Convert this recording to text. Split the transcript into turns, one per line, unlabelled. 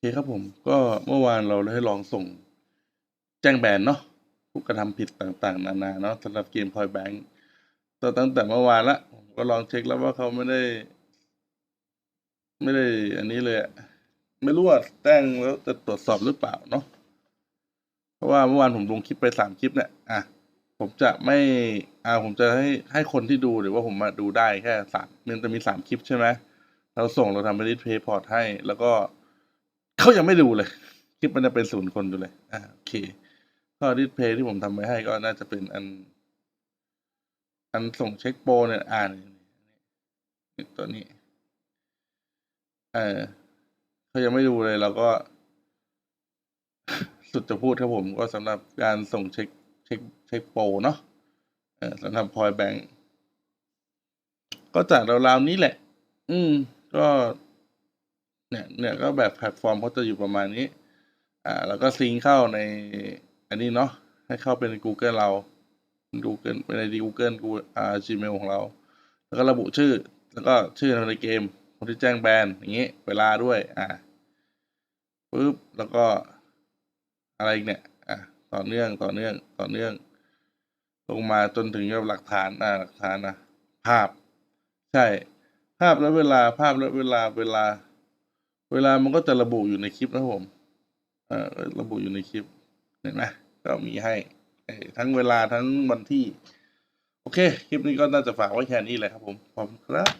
เคครับผมก็เมื่อวานเราได้ลองส่งแจ้งแบนเนาะผู้กระทำผิดต่างๆ นานาเนาะสำหรับเกมพอยแบงค์ต่ตั้งแต่เมื่อวานละผมก็ลองเช็คแล้วว่าเขาไม่ได้ ไม่ได้อันนี้เลยไม่รู้ว่าแจ้งแล้วจะตรวจสอบหรือเปล่าเนาะเพราะว่าเมื่อวานผมลงคลิปไปสามคลิปเนี่ยอะผมจะไม่อ่าผมจะให้ให้คนที่ดูหรือว่าผมมาดูได้แค่สามมันจะมีสามคลิปใช่ไหมเราส่งเราทำไปดิสเพย์พอร์ตให้แล้วก็ เขายังไม่ดูเลย คลิปมันจะเป็นศูนย์คนดูเลยอ่าโอเคก็ดิสเพย์ที่ผมทำไว้ให้ก็น่าจะเป็นอัน อันส่งเช็คโปรเนี่ยอ่านตัวนี้ เออเขายังไม่ดูเลยเราก็ สุดจะพูดครับผมก็สำหรับการส่งเช็คเช็คเช็คโปรเนาะเออสำหรับพอยแบงก์ก็จากราวๆนี้แหละ อืม ก็ เนี่ยก็แบบแพลตฟอร์มเขาจะอยู่ประมาณนี้ อ่า แล้วก็ซิงเข้าในอันนี้เนาะให้เข้าเป็น Google เรา Google เป็นใน Google กูอ่า Gmail ของเรา แล้วก็ระบุชื่อ แล้วก็ชื่อในเกม คนที่แจ้งแบนอย่างนี้ เวลาด้วย อ่าปุ๊บแล้วก็อะไรอีกเนี่ย อะ ต่อเนื่อง ต่อเนื่อง ต่อเนื่อง ลงมาจนถึงกับหลักฐาน อ่าหลักฐานนะ ภาพ ใช่ ภาพและเวลา ภาพและเวลา เวลา เวลามันก็จะระบุอยู่ในคลิปนะผมเอ่อระบุอยู่ในคลิป เห็นไหมก็มีให้ทั้งเวลาทั้งวันที่ โอเค คลิปนี้ก็น่าจะฝากไว้แค่นี้เลยครับผมขอบคุณครับ